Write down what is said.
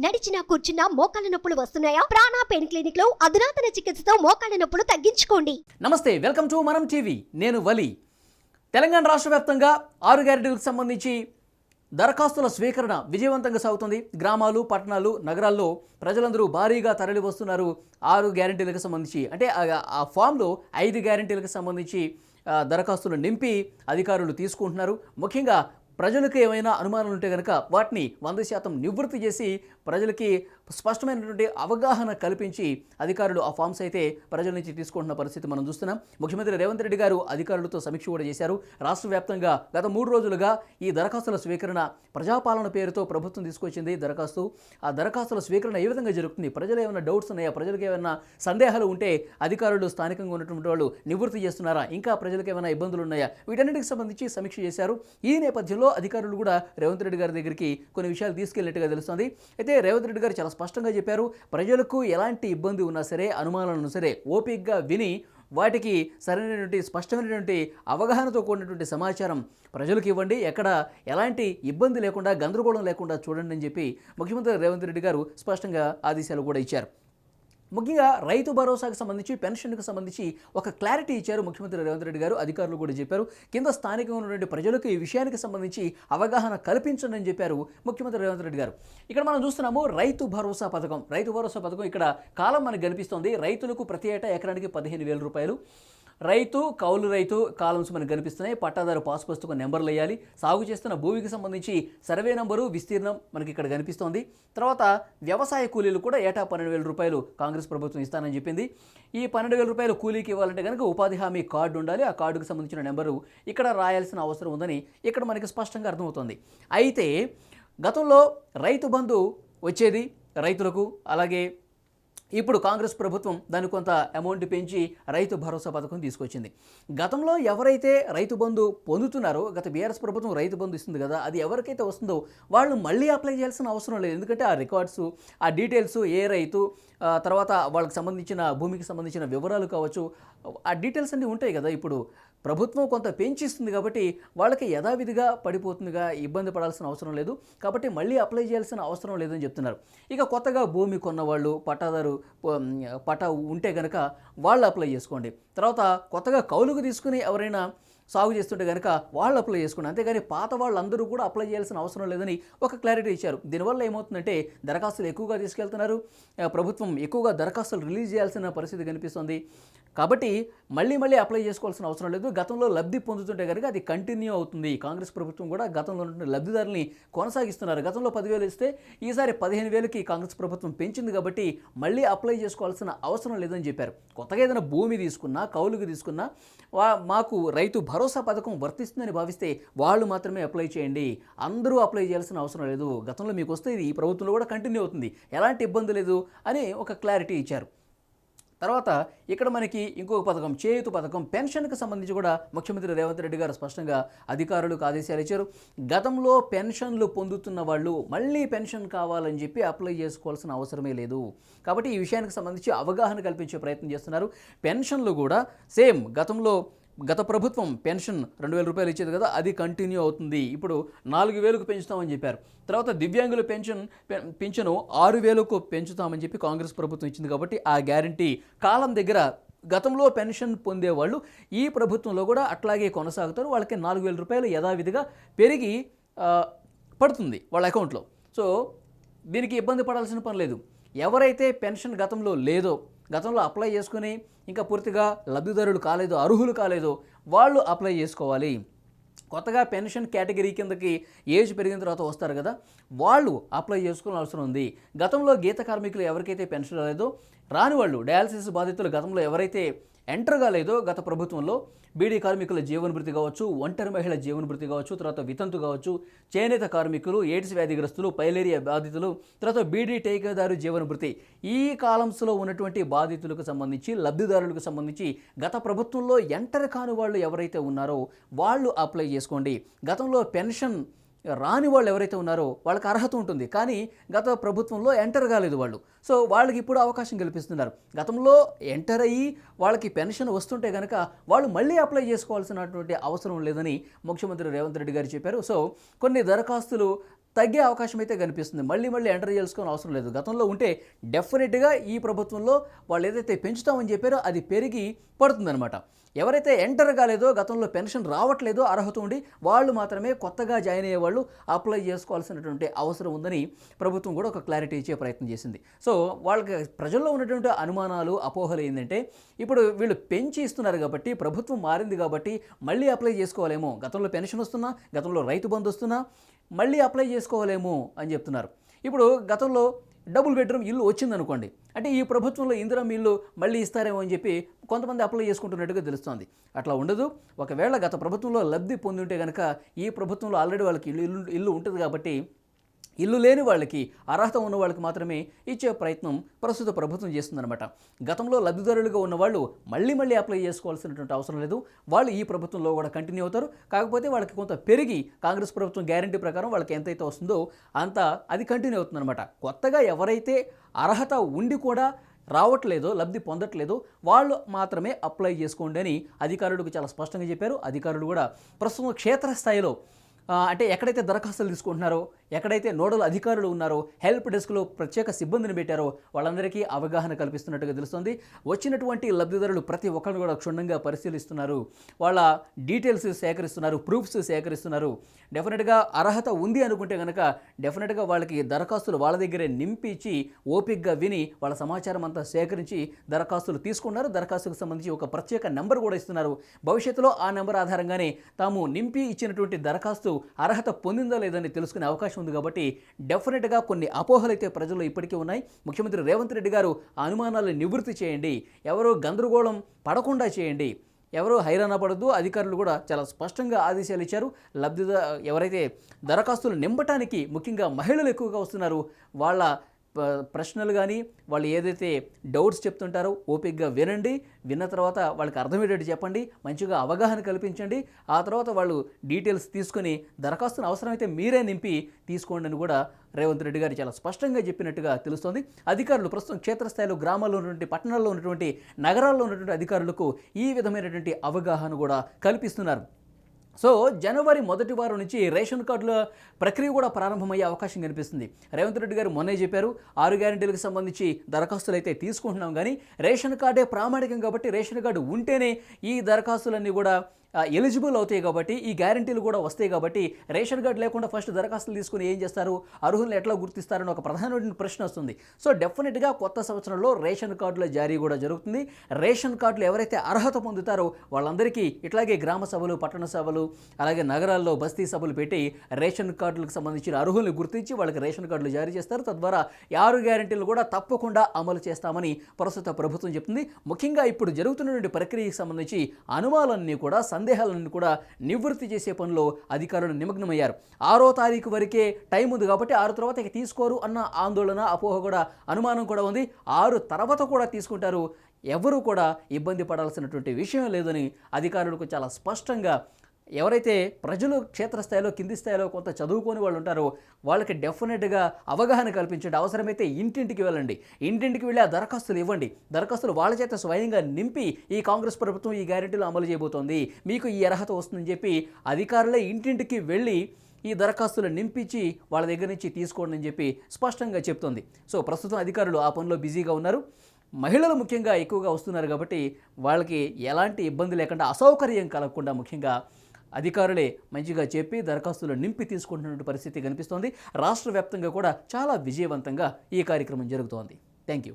నడిచినా కూర్చున్నా మోకాళ్ళ నొప్పులు వస్తున్నాయా? ప్రాణా పెయిన్ క్లినిక్లో అధునాతన చికిత్సతో మోకాళ్ళ నొప్పులు తగ్గించుకోండి. నమస్తే వెల్కమ్ టు మనం టీవీ. నేను వలి. తెలంగాణ రాష్ట్ర వ్యాప్తంగా ఆరు గ్యారెంటీలకు సంబంధించి దరఖాస్తుల స్వీకరణ విజయవంతంగా సాగుతుంది. గ్రామాలు పట్టణాలు నగరాల్లో ప్రజలందరూ భారీగా తరలి వస్తున్నారు ఆరు గ్యారెంటీలకు సంబంధించి. అంటే ఆ- ఫామ్లో ఐదు గ్యారెంటీలకు సంబంధించి దరఖాస్తులు నింపి అధికారులు తీసుకుంటున్నారు. ముఖ్యంగా ప్రజలకు ఏమైనా అనుమానాలు ఉంటే కనుక వాటిని వంద శాతం నివృత్తి చేసి ప్రజలకి స్పష్టమైనటువంటి అవగాహన కల్పించి అధికారులు ఆ ఫామ్స్ అయితే ప్రజల నుంచి తీసుకుంటున్న పరిస్థితి మనం చూస్తున్నాం. ముఖ్యమంత్రి రేవంత్ రెడ్డి గారు అధికారులతో సమీక్ష కూడా చేశారు. రాష్ట్ర వ్యాప్తంగా గత మూడు రోజులుగా ఈ దరఖాస్తుల స్వీకరణ ప్రజాపాలన పేరుతో ప్రభుత్వం తీసుకొచ్చింది దరఖాస్తు. ఆ దరఖాస్తుల స్వీకరణ ఏ విధంగా జరుగుతుంది? ప్రజలు ఏమైనా డౌట్స్ ఉన్నాయా? ప్రజలకు ఏమైనా సందేహాలు ఉంటే అధికారులు స్థానికంగా ఉన్నటువంటి వాళ్ళు నివృత్తి చేస్తున్నారా? ఇంకా ప్రజలకు ఏమైనా ఇబ్బందులు ఉన్నాయా? వీటన్నిటికి సంబంధించి సమీక్ష చేశారు. ఈ నేపథ్యంలో అధికారులు కూడా రేవంత్ రెడ్డి గారి దగ్గరికి కొన్ని విషయాలు తీసుకెళ్ళినట్టుగా తెలుస్తుంది. అయితే రేవంత్ రెడ్డి గారు చాలా స్పష్టంగా చెప్పారు ప్రజలకు ఎలాంటి ఇబ్బంది ఉన్నా సరే అనుమానాలను సరే ఓపికగా విని వాటికి సరైనటువంటి స్పష్టమైనటువంటి అవగాహనతో కూడినటువంటి సమాచారం ప్రజలకు ఇవ్వండి. ఎక్కడ ఎలాంటి ఇబ్బంది లేకుండా గందరగోళం లేకుండా చూడండి అని చెప్పి ముఖ్యమంత్రి రేవంత్ రెడ్డి గారు స్పష్టంగా ఆదేశాలు కూడా ఇచ్చారు. ముఖ్యంగా రైతు భరోసాకు సంబంధించి పెన్షన్కు సంబంధించి ఒక క్లారిటీ ఇచ్చారు ముఖ్యమంత్రి రేవంత్ రెడ్డి గారు. అధికారులు కూడా చెప్పారు. కింద స్థానికంగా ఉన్నటువంటి ప్రజలకు ఈ విషయానికి సంబంధించి అవగాహన కల్పించండి అని చెప్పారు ముఖ్యమంత్రి రేవంత్ రెడ్డి గారు. ఇక్కడ మనం చూస్తున్నాము రైతు భరోసా పథకం. రైతు భరోసా పథకం ఇక్కడ కాలం మనకు కనిపిస్తోంది. రైతులకు ప్రతి ఏటా ఎకరానికి పదిహేను వేల రూపాయలు. రైతు కౌలు రైతు కాలమ్స్ మనకు కనిపిస్తున్నాయి. పట్టాదారు పాస్ పుస్తకం నెంబర్లు వేయాలి సాగు చేస్తున్న భూమికి సంబంధించి సర్వే నంబరు విస్తీర్ణం మనకి ఇక్కడ కనిపిస్తోంది. తర్వాత వ్యవసాయ కూలీలు కూడా ఏటా పన్నెండు వేల రూపాయలు కాంగ్రెస్ ప్రభుత్వం ఇస్తానని చెప్పింది. ఈ పన్నెండు వేల రూపాయలు కూలీకి ఇవ్వాలంటే కనుక ఉపాధి హామీ కార్డు ఉండాలి. ఆ కార్డుకు సంబంధించిన నెంబరు ఇక్కడ రాయాల్సిన అవసరం ఉందని ఇక్కడ మనకి స్పష్టంగా అర్థమవుతుంది. అయితే గతంలో రైతు బంధు వచ్చేది రైతులకు అలాగే ఇప్పుడు కాంగ్రెస్ ప్రభుత్వం దాన్ని కొంత అమౌంట్ పెంచి రైతు భరోసా పథకం తీసుకొచ్చింది. గతంలో ఎవరైతే రైతు బంధు పొందుతున్నారో గత బీఆర్ఎస్ ప్రభుత్వం రైతు బంధు ఇస్తుంది కదా అది ఎవరికైతే వస్తుందో వాళ్ళు మళ్ళీ అప్లై చేయాల్సిన అవసరం లేదు. ఎందుకంటే ఆ రికార్డ్స్ ఆ డీటెయిల్స్ ఏ రైతు తర్వాత వాళ్ళకి సంబంధించిన భూమికి సంబంధించిన వివరాలు కావచ్చు ఆ డీటెయిల్స్ అన్నీ ఉంటాయి కదా. ఇప్పుడు ప్రభుత్వం కొంత పెంచిస్తుంది కాబట్టి వాళ్ళకి యథావిధిగా పడిపోతుందిగా ఇబ్బంది పడాల్సిన అవసరం లేదు. కాబట్టి మళ్ళీ అప్లై చేయాల్సిన అవసరం లేదని చెప్తున్నారు. ఇక కొత్తగా భూమి కొన్నవాళ్ళు పట్టాదారు ప- పట్టా ఉంటే కనుక వాళ్ళు అప్లై చేసుకోండి. తర్వాత కొత్తగా కౌలుకు తీసుకుని ఎవరైనా సాగు చేస్తుంటే కనుక వాళ్ళు అప్లై చేసుకున్నారు. అంతేగాని పాత వాళ్ళందరూ కూడా అప్లై చేయాల్సిన అవసరం లేదని ఒక క్లారిటీ ఇచ్చారు. దీనివల్ల ఏమవుతుందంటే దరఖాస్తులు ఎక్కువగా తీసుకెళ్తున్నారు. ప్రభుత్వం ఎక్కువగా దరఖాస్తులు రిలీజ్ చేయాల్సిన పరిస్థితి కనిపిస్తుంది. కాబట్టి మళ్ళీ మళ్ళీ అప్లై చేసుకోవాల్సిన అవసరం లేదు. గతంలో లబ్ధి పొందుతుంటే కనుక అది కంటిన్యూ అవుతుంది. కాంగ్రెస్ ప్రభుత్వం కూడా గతంలో ఉన్న లబ్ధిదారుల్ని కొనసాగిస్తున్నారు. గతంలో పదివేలు ఇస్తే ఈసారి పదిహేను వేలకి కాంగ్రెస్ ప్రభుత్వం పెంచింది కాబట్టి మళ్ళీ అప్లై చేసుకోవాల్సిన అవసరం లేదని చెప్పారు. కొత్తగా ఏదైనా భూమి తీసుకున్నా కౌలుకు తీసుకున్నా మాకు రైతు భరోసా భరోసా పథకం వర్తిస్తుందని భావిస్తే వాళ్ళు మాత్రమే అప్లై చేయండి. అందరూ అప్లై చేయాల్సిన అవసరం లేదు. గతంలో మీకు వస్తే ఇది ఈ ప్రభుత్వంలో కూడా కంటిన్యూ అవుతుంది. ఎలాంటి ఇబ్బంది లేదు అని ఒక క్లారిటీ ఇచ్చారు. తర్వాత ఇక్కడ మనకి ఇంకొక పథకం చేయుతు పథకం పెన్షన్కి సంబంధించి కూడా ముఖ్యమంత్రి రేవంత్ రెడ్డి గారు స్పష్టంగా అధికారులకు ఆదేశాలు ఇచ్చారు. గతంలో పెన్షన్లు పొందుతున్న వాళ్ళు మళ్ళీ పెన్షన్ కావాలని చెప్పి అప్లై చేసుకోవాల్సిన అవసరమే లేదు. కాబట్టి ఈ విషయానికి సంబంధించి అవగాహన కల్పించే ప్రయత్నం చేస్తున్నారు. పెన్షన్లు కూడా సేమ్ గతంలో గత ప్రభుత్వం పెన్షన్ రెండు వేల రూపాయలు ఇచ్చేది కదా అది కంటిన్యూ అవుతుంది. ఇప్పుడు నాలుగు వేలకు పెంచుతామని చెప్పారు. తర్వాత దివ్యాంగుల పెన్షన్ పెన్షను ఆరు వేలకు పెంచుతామని చెప్పి కాంగ్రెస్ ప్రభుత్వం ఇచ్చింది కాబట్టి ఆ గ్యారంటీ కాలం దగ్గర గతంలో పెన్షన్ పొందేవాళ్ళు ఈ ప్రభుత్వంలో కూడా అట్లాగే కొనసాగుతారు. వాళ్ళకి నాలుగు వేల రూపాయలు యథావిధిగా పెరిగి పడుతుంది వాళ్ళ అకౌంట్లో సో దీనికి ఇబ్బంది పడాల్సిన పని లేదు. ఎవరైతే పెన్షన్ గతంలో లేదో గతంలో అప్లై చేసుకుని ఇంకా పూర్తిగా లబ్ధిదారులు కాలేదు అర్హులు కాలేదు వాళ్ళు అప్లై చేసుకోవాలి. కొత్తగా పెన్షన్ కేటగిరీ కిందకి ఏజ్ పెరిగిన తర్వాత వస్తారు కదా వాళ్ళు అప్లై చేసుకోవాల్సిన అవసరం ఉంది. గతంలో గీత కార్మికులు ఎవరికైతే పెన్షన్ రాలేదో రాని వాళ్ళు డయాలసిస్ బాధితులు గతంలో ఎవరైతే ఎంటర్ కాలేదో గత ప్రభుత్వంలో. బీడీ కార్మికుల జీవనభృతి కావచ్చు ఒంటరి మహిళ జీవనభృతి కావచ్చు తర్వాత వితంతు కావచ్చు చేనేత కార్మికులు ఎయిడ్స్ వ్యాధిగ్రస్తులు పైలేరియా బాధితులు తర్వాత బీడీ టేకేదారు జీవనభృతి. ఈ కాలమ్స్లో ఉన్నటువంటి బాధితులకు సంబంధించి లబ్ధిదారులకు సంబంధించి గత ప్రభుత్వంలో ఎంటర్ కాని వాళ్ళు ఎవరైతే ఉన్నారో వాళ్ళు అప్లై చేసుకోండి. గతంలో పెన్షన్ రాని వాళ్ళు ఎవరైతే ఉన్నారో వాళ్ళకి అర్హత ఉంటుంది. కానీ గత ప్రభుత్వంలో ఎంటర్ కాలేదు వాళ్ళు. సో వాళ్ళకి ఇప్పుడు అవకాశం కల్పిస్తున్నారు. గతంలో ఎంటర్ అయ్యి వాళ్ళకి పెన్షన్ వస్తుంటే కనుక వాళ్ళు మళ్ళీ అప్లై చేసుకోవాల్సినటువంటి అవసరం లేదని ముఖ్యమంత్రి రేవంత్ రెడ్డి గారు చెప్పారు. సో కొన్ని దరఖాస్తులు తగ్గే అవకాశం అయితే కనిపిస్తుంది. మళ్ళీ మళ్ళీ ఎంటర్ చేసుకోని అవసరం లేదు. గతంలో ఉంటే డెఫినెట్గా ఈ ప్రభుత్వంలో వాళ్ళు ఏదైతే పెంచుతామని చెప్పారో అది పెరిగి పడుతుందనమాట ఎవరైతే ఎంటర్ కాలేదో గతంలో పెన్షన్ రావట్లేదో అర్హత ఉండి వాళ్ళు మాత్రమే కొత్తగా జాయిన్ అయ్యే వాళ్ళు అప్లై చేసుకోవాల్సినటువంటి అవసరం ఉందని ప్రభుత్వం కూడా ఒక క్లారిటీ ఇచ్చే ప్రయత్నం చేసింది. సో వాళ్ళకి ప్రజల్లో ఉన్నటువంటి అనుమానాలు అపోహలు ఏంటంటే ఇప్పుడు వీళ్ళు పెంచి ఇస్తున్నారు కాబట్టి ప్రభుత్వం మారింది కాబట్టి మళ్ళీ అప్లై చేసుకోవాలేమో. గతంలో పెన్షన్ వస్తున్నా గతంలో రైతు బంధు వస్తున్నా మళ్ళీ అప్లై చేసుకోవాలేమో అని చెప్తున్నారు. ఇప్పుడు గతంలో డబుల్ బెడ్రూమ్ ఇల్లు వచ్చిందనుకోండి అంటే ఈ ప్రభుత్వంలో ఇందిరం ఇల్లు మళ్ళీ ఇస్తారేమో అని చెప్పి కొంతమంది అప్లై చేసుకుంటున్నట్టుగా తెలుస్తోంది. అట్లా ఉండదు. ఒకవేళ గత ప్రభుత్వంలో లబ్ధి పొంది ఉంటే కనుక ఈ ప్రభుత్వంలో ఆల్రెడీ వాళ్ళకి ఇల్లు ఇల్లు ఇల్లు ఉంటుంది కాబట్టి ఇల్లు లేని వాళ్ళకి అర్హత ఉన్న వాళ్ళకి మాత్రమే ఇచ్చే ప్రయత్నం ప్రస్తుత ప్రభుత్వం చేస్తుందన్నమాట. గతంలో లబ్ధిదారులుగా ఉన్న వాళ్ళు మళ్ళీ మళ్ళీ అప్లై చేసుకోవాల్సినటువంటి అవసరం లేదు. వాళ్ళు ఈ ప్రభుత్వంలో కూడా కంటిన్యూ అవుతారు. కాకపోతే వాళ్ళకి కొంత పెరిగి కాంగ్రెస్ ప్రభుత్వం గ్యారంటీ ప్రకారం వాళ్ళకి ఎంతైతే వస్తుందో అంత అది కంటిన్యూ అవుతుందన్నమాట. కొత్తగా ఎవరైతే అర్హత ఉండి కూడా రావట్లేదో లబ్ధి పొందట్లేదో వాళ్ళు మాత్రమే అప్లై చేసుకోండి అని అధికారులకు చాలా స్పష్టంగా చెప్పారు. అధికారులు కూడా ప్రస్తుతం క్షేత్రస్థాయిలో అంటే ఎక్కడైతే దరఖాస్తులు తీసుకుంటున్నారో ఎక్కడైతే నోడల్ అధికారులు ఉన్నారో హెల్ప్ డెస్క్లో ప్రత్యేక సిబ్బందిని పెట్టారో వాళ్ళందరికీ అవగాహన కల్పిస్తున్నట్టుగా తెలుస్తుంది. వచ్చినటువంటి లబ్ధిదారులు ప్రతి ఒక్కరిని కూడా క్షుణ్ణంగా పరిశీలిస్తున్నారు. వాళ్ళ డీటెయిల్స్ సేకరిస్తున్నారు ప్రూఫ్స్ సేకరిస్తున్నారు. డెఫినెట్గా అర్హత ఉంది అనుకుంటే కనుక డెఫినెట్గా వాళ్ళకి దరఖాస్తులు వాళ్ళ దగ్గరే నింపించి ఓపిక్గా విని వాళ్ళ సమాచారం అంతా సేకరించి దరఖాస్తులు తీసుకున్నారు. దరఖాస్తుకు సంబంధించి ఒక ప్రత్యేక నెంబర్ కూడా ఇస్తున్నారు. భవిష్యత్తులో ఆ నెంబర్ ఆధారంగానే తాము నింపి ఇచ్చినటువంటి దరఖాస్తు అర్హత పొందిందా లేదని తెలుసుకునే అవకాశం ఉంది కాబట్టి డెఫినెట్గా కొన్ని అపోహలు అయితే ప్రజల్లో ఇప్పటికీ ఉన్నాయి. ముఖ్యమంత్రి రేవంత్ రెడ్డి గారు అనుమానాలు అనుమానాలను నివృత్తి చేయండి. ఎవరు గందరగోళం పడకుండా చేయండి. ఎవరు హైరాణ పడద్దు. అధికారులు కూడా చాలా స్పష్టంగా ఆదేశాలు ఇచ్చారు. లబ్ధిదారు ఎవరైతే దరఖాస్తులు నింపటానికి ముఖ్యంగా మహిళలు ఎక్కువగా వస్తున్నారు వాళ్ళ ప్రశ్నలు కానీ వాళ్ళు ఏదైతే డౌట్స్ చెప్తుంటారో ఓపిక్గా వినండి. విన్న తర్వాత వాళ్ళకి అర్థమయ్యేటట్టు చెప్పండి. మంచిగా అవగాహన కల్పించండి. ఆ తర్వాత వాళ్ళు డీటెయిల్స్ తీసుకొని దరఖాస్తును అవసరమైతే మీరే నింపి తీసుకోండి అని కూడా రేవంత్ రెడ్డి గారు చాలా స్పష్టంగా చెప్పినట్టుగా తెలుస్తోంది. అధికారులు ప్రస్తుతం క్షేత్రస్థాయిలో గ్రామాల్లో ఉన్నటువంటి పట్టణాల్లో ఉన్నటువంటి నగరాల్లో ఉన్నటువంటి అధికారులకు ఈ విధమైనటువంటి అవగాహన కూడా కల్పిస్తున్నారు. సో జనవరి మొదటి వారం నుంచి రేషన్ కార్డుల ప్రక్రియ కూడా ప్రారంభమయ్యే అవకాశం కనిపిస్తుంది. రేవంత్ రెడ్డి గారు మొన్నే చెప్పారు ఆరు గ్యారంటీలకు సంబంధించి దరఖాస్తులు అయితే తీసుకుంటున్నాం కానీ రేషన్ కార్డే ప్రామాణికం కాబట్టి రేషన్ కార్డు ఉంటేనే ఈ దరఖాస్తులన్నీ కూడా ఎలిజిబుల్ అవుతాయి కాబట్టి ఈ గ్యారంటీలు కూడా వస్తాయి కాబట్టి రేషన్ కార్డు లేకుండా ఫస్ట్ దరఖాస్తులు తీసుకుని ఏం చేస్తారు? అర్హులను ఎట్లా గుర్తిస్తారని ఒక ప్రధానమైన ప్రశ్న వస్తుంది. సో డెఫినెట్గా కొత్త సంవత్సరంలో రేషన్ కార్డుల జారీ కూడా జరుగుతుంది. రేషన్ కార్డులు ఎవరైతే అర్హత పొందుతారో వాళ్ళందరికీ ఇట్లాగే గ్రామ సభలు పట్టణ సభలు అలాగే నగరాల్లో బస్తీ సభలు పెట్టి రేషన్ కార్డులకు సంబంధించిన అర్హులను గుర్తించి వాళ్ళకి రేషన్ కార్డులు జారీ చేస్తారు. తద్వారా ఆరు గ్యారెంటీలు కూడా తప్పకుండా అమలు చేస్తామని ప్రస్తుత ప్రభుత్వం చెప్తుంది. ముఖ్యంగా ఇప్పుడు జరుగుతున్నటువంటి ప్రక్రియకి సంబంధించి అనుమానాలన్నీ కూడా సందేహాలను కూడా నివృత్తి చేసే పనిలో అధికారులు నిమగ్నమయ్యారు. ఆరో తారీఖు వరకే టైం ఉంది కాబట్టి ఆరు తర్వాత ఇక తీసుకోరు అన్న ఆందోళన అపోహ కూడా అనుమానం కూడా ఉంది. ఆరు తర్వాత కూడా తీసుకుంటారు. ఎవరు కూడా ఇబ్బంది పడాల్సినటువంటి విషయం లేదని అధికారులకు చాలా స్పష్టంగా ఎవరైతే ప్రజలు క్షేత్రస్థాయిలో కింది స్థాయిలో కొంత చదువుకొని వాళ్ళు ఉంటారో వాళ్ళకి డెఫినెట్గా అవగాహన కల్పించండి అవసరమైతే ఇంటింటికి వెళ్ళండి. ఇంటింటికి వెళ్ళి ఆ దరఖాస్తులు ఇవ్వండి. దరఖాస్తులు వాళ్ళ చేత స్వయంగా నింపి ఈ కాంగ్రెస్ ప్రభుత్వం ఈ గ్యారెంటీలు అమలు చేయబోతోంది. మీకు ఈ అర్హత వస్తుందని చెప్పి అధికారులే ఇంటింటికి వెళ్ళి ఈ దరఖాస్తులు నింపించి వాళ్ళ దగ్గర నుంచి తీసుకోండి అని చెప్పి స్పష్టంగా చెప్తుంది. సో ప్రస్తుతం అధికారులు ఆ పనిలో బిజీగా ఉన్నారు. మహిళలు ముఖ్యంగా ఎక్కువగా వస్తున్నారు కాబట్టి వాళ్ళకి ఎలాంటి ఇబ్బంది లేకుండా అసౌకర్యం కలగకుండా ముఖ్యంగా అధికారులే మంచిగా చెప్పి దరఖాస్తులు నింపి తీసుకుంటున్న పరిస్థితి కనిపిస్తోంది. రాష్ట్ర వ్యాప్తంగా కూడా చాలా విజయవంతంగా ఈ కార్యక్రమం జరుగుతోంది. Thank you